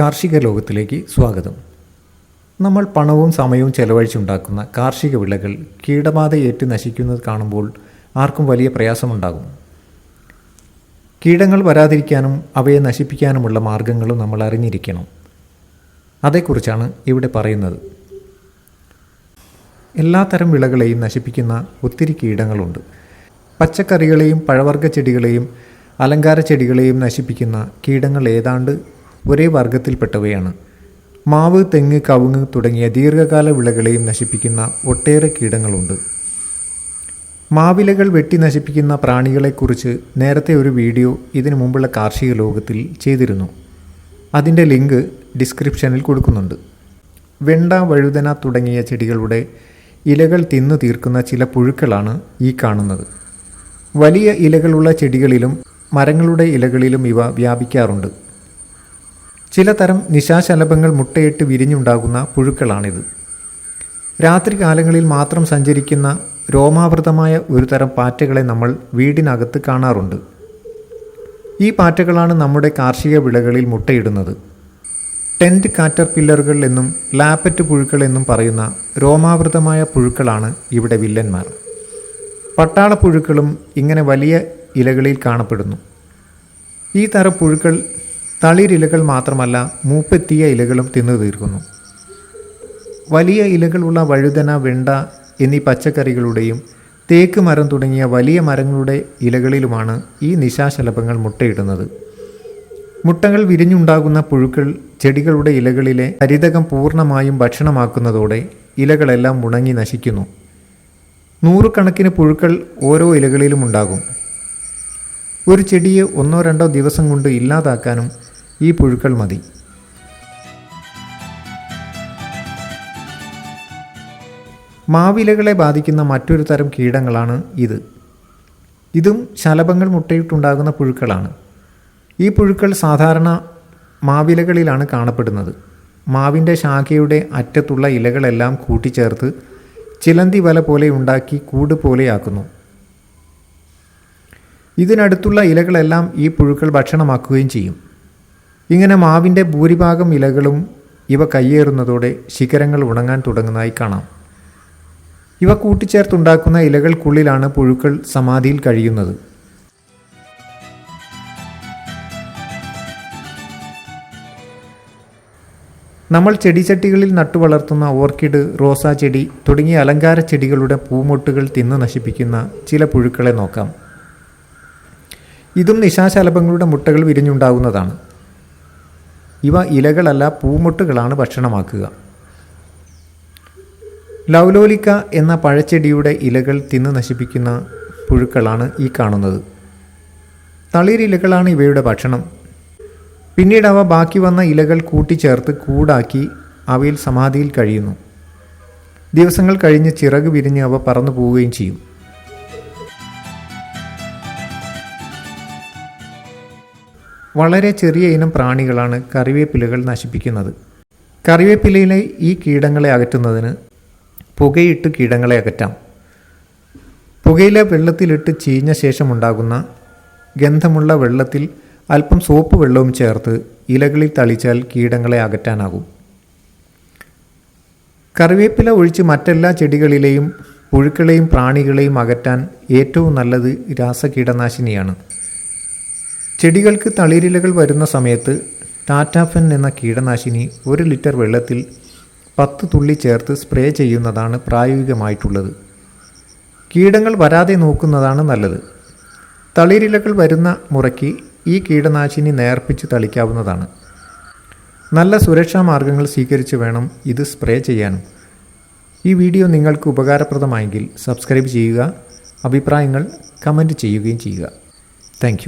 കാർഷിക ലോകത്തിലേക്ക് സ്വാഗതം. നമ്മൾ പണവും സമയവും ചെലവഴിച്ചുണ്ടാക്കുന്ന കാർഷിക വിളകൾ കീടബാധയേറ്റ് നശിക്കുന്നത് കാണുമ്പോൾ ആർക്കും വലിയ പ്രയാസമുണ്ടാകും. കീടങ്ങൾ വരാതിരിക്കാനും അവയെ നശിപ്പിക്കാനുമുള്ള മാർഗങ്ങളും നമ്മൾ അറിഞ്ഞിരിക്കണം. അതേക്കുറിച്ചാണ് ഇവിടെ പറയുന്നത്. എല്ലാത്തരം വിളകളെയും നശിപ്പിക്കുന്ന ഒത്തിരി കീടങ്ങളുണ്ട്. പച്ചക്കറികളെയും പഴവർഗ ചെടികളെയും അലങ്കാര ചെടികളെയും നശിപ്പിക്കുന്ന കീടങ്ങൾ ഏതാണ്ട് ഒരേ വർഗത്തിൽപ്പെട്ടവയാണ് മാവ് തെങ്ങ് കവുങ്ങ് തുടങ്ങിയ ദീർഘകാല വിളകളെയും നശിപ്പിക്കുന്ന ഒട്ടേറെ കീടങ്ങളുണ്ട്. മാവിലകൾ വെട്ടി നശിപ്പിക്കുന്ന പ്രാണികളെക്കുറിച്ച് നേരത്തെ ഒരു വീഡിയോ ഇതിനു മുമ്പുള്ള കാർഷിക ലോകത്തിൽ ചെയ്തിരുന്നു. അതിന്റെ ലിങ്ക് ഡിസ്ക്രിപ്ഷനിൽ കൊടുക്കുന്നുണ്ട്. വെണ്ട വഴുതന തുടങ്ങിയ ചെടികളുടെ ഇലകൾ തിന്നു തീർക്കുന്ന ചില പുഴുക്കളാണ് ഈ കാണുന്നത്. വലിയ ഇലകളുള്ള ചെടികളിലും മരങ്ങളുടെ ഇലകളിലും ഇവ വ്യാപിക്കാറുണ്ട്. ചിലതരം നിശാശലഭങ്ങൾ മുട്ടയിട്ട് വിരിഞ്ഞുണ്ടാകുന്ന പുഴുക്കളാണിത്. രാത്രികാലങ്ങളിൽ മാത്രം സഞ്ചരിക്കുന്ന രോമാവൃതമായ ഒരു തരം പാറ്റകളെ നമ്മൾ വീടിനകത്ത് കാണാറുണ്ട്. ഈ പാറ്റകളാണ് നമ്മുടെ കാർഷിക വിളകളിൽ മുട്ടയിടുന്നത്. ടെന്റ് കാറ്റർ പില്ലറുകൾ എന്നും ലാപ്പറ്റ് പുഴുക്കൾ എന്നും പറയുന്ന രോമാവൃതമായ പുഴുക്കളാണ് ഇവിടെ വില്ലന്മാർ. പട്ടാള പുഴുക്കളും ഇങ്ങനെ വലിയ ഇലകളിൽ കാണപ്പെടുന്നു. ഈ തരം പുഴുക്കൾ തളിരിലകൾ മാത്രമല്ല മൂപ്പെത്തിയ ഇലകളും തിന്നു തീർക്കുന്നു. വലിയ ഇലകളുള്ള വഴുതന വെണ്ട എന്നീ പച്ചക്കറികളുടെയും തേക്ക് മരം തുടങ്ങിയ വലിയ മരങ്ങളുടെ ഇലകളിലുമാണ് ഈ നിശാശലഭങ്ങൾ മുട്ടയിടുന്നത്. മുട്ടകൾ വിരിഞ്ഞുണ്ടാകുന്ന പുഴുക്കൾ ചെടികളുടെ ഇലകളിലെ ഹരിതകം പൂർണമായും ഭക്ഷണമാക്കുന്നതോടെ ഇലകളെല്ലാം ഉണങ്ങി നശിക്കുന്നു. നൂറുകണക്കിന് പുഴുക്കൾ ഓരോ ഇലകളിലും ഉണ്ടാകും. ഒരു ചെടിയെ ഒന്നോ രണ്ടോ ദിവസം കൊണ്ട് ഇല്ലാതാക്കാനും ഈ പുഴുക്കൾ മതി. മാവിലകളെ ബാധിക്കുന്ന മറ്റൊരു തരം കീടങ്ങളാണ് ഇത്. ഇതും ശലഭങ്ങൾ മുട്ടയിട്ടുണ്ടാകുന്ന പുഴുക്കളാണ്. ഈ പുഴുക്കൾ സാധാരണ മാവിലകളിലാണ് കാണപ്പെടുന്നത്. മാവിന്റെ ശാഖയുടെ അറ്റത്തുള്ള ഇലകളെല്ലാം കൂട്ടിച്ചേർത്ത് ചിലന്തി വല പോലെ ഉണ്ടാക്കി കൂട് പോലെയാക്കുന്നു. ഇതിനടുത്തുള്ള ഇലകളെല്ലാം ഈ പുഴുക്കൾ ഭക്ഷണമാക്കുകയും ചെയ്യും. ഇങ്ങനെ മാവിന്റെ ഭൂരിഭാഗം ഇലകളും ഇവ കയ്യേറുന്നതോടെ ശിഖരങ്ങൾ ഉണങ്ങാൻ തുടങ്ങുന്നതായി കാണാം. ഇവ കൂട്ടിച്ചേർത്തുണ്ടാക്കുന്ന ഇലകൾക്കുള്ളിലാണ് പുഴുക്കൾ സമാധിയിൽ കഴിയുന്നത്. നമ്മൾ ചെടിച്ചട്ടികളിൽ നട്ടുവളർത്തുന്ന ഓർക്കിഡ് റോസാ ചെടി തുടങ്ങിയ അലങ്കാര ചെടികളുടെ പൂമൊട്ടുകൾ തിന്നു നശിപ്പിക്കുന്ന ചില പുഴുക്കളെ നോക്കാം. ഇതും നിശാശലഭങ്ങളുടെ മുട്ടകൾ വിരിഞ്ഞുണ്ടാകുന്നതാണ് ഇവ ഇലകളല്ല പൂമൊട്ടുകളാണ് ഭക്ഷണമാക്കുക. ലൗലോലിക്ക എന്ന പഴച്ചെടിയുടെ ഇലകൾ തിന്ന് നശിപ്പിക്കുന്ന പുഴുക്കളാണ് ഈ കാണുന്നത്. തളിരിലകളാണ് ഇവയുടെ ഭക്ഷണം. പിന്നീട് അവ ബാക്കി വന്ന ഇലകൾ കൂട്ടിച്ചേർത്ത് കൂടാക്കി അവയിൽ സമാധിയിൽ കഴിയുന്നു. ദിവസങ്ങൾ കഴിഞ്ഞ് ചിറക് വിരിഞ്ഞ് അവ പറന്നു പോവുകയും ചെയ്യും. വളരെ ചെറിയ ഇനം പ്രാണികളാണ് കറിവേപ്പിലകൾ നശിപ്പിക്കുന്നത്. കറിവേപ്പിലയിലെ ഈ കീടങ്ങളെ അകറ്റുന്നതിന് പുകയിട്ട് കീടങ്ങളെ അകറ്റാം. പുകയില വെള്ളത്തിലിട്ട് ചീഞ്ഞ ശേഷമുണ്ടാകുന്ന ഗന്ധമുള്ള വെള്ളത്തിൽ അല്പം സോപ്പ് വെള്ളവും ചേർത്ത് ഇലകളിൽ തളിച്ചാൽ കീടങ്ങളെ അകറ്റാനാകും. കറിവേപ്പില ഒഴിച്ച് മറ്റെല്ലാ ചെടികളിലെയും പുഴുക്കളെയും പ്രാണികളെയും അകറ്റാൻ ഏറ്റവും നല്ലത് രാസകീടനാശിനിയാണ് ചെടികൾക്ക് തളിരിലകൾ വരുന്ന സമയത്ത് ടാറ്റാഫൻ എന്ന കീടനാശിനി ഒരു ലിറ്റർ വെള്ളത്തിൽ പത്ത് തുള്ളി ചേർത്ത് സ്പ്രേ ചെയ്യുന്നതാണ് പ്രായോഗികമായിട്ടുള്ളത്. കീടങ്ങൾ വരാതെ നോക്കുന്നതാണ് നല്ലത്. തളിരിലകൾ വരുന്ന മുറയ്ക്ക് ഈ കീടനാശിനി നേർപ്പിച്ച് തളിക്കാവുന്നതാണ്. നല്ല സുരക്ഷാ മാർഗങ്ങൾ സ്വീകരിച്ച് വേണം ഇത് സ്പ്രേ ചെയ്യാനും. ഈ വീഡിയോ നിങ്ങൾക്ക് ഉപകാരപ്രദമായെങ്കിൽ സബ്സ്ക്രൈബ് ചെയ്യുക അഭിപ്രായങ്ങൾ കമന്റ് ചെയ്യുകയും ചെയ്യുക. താങ്ക്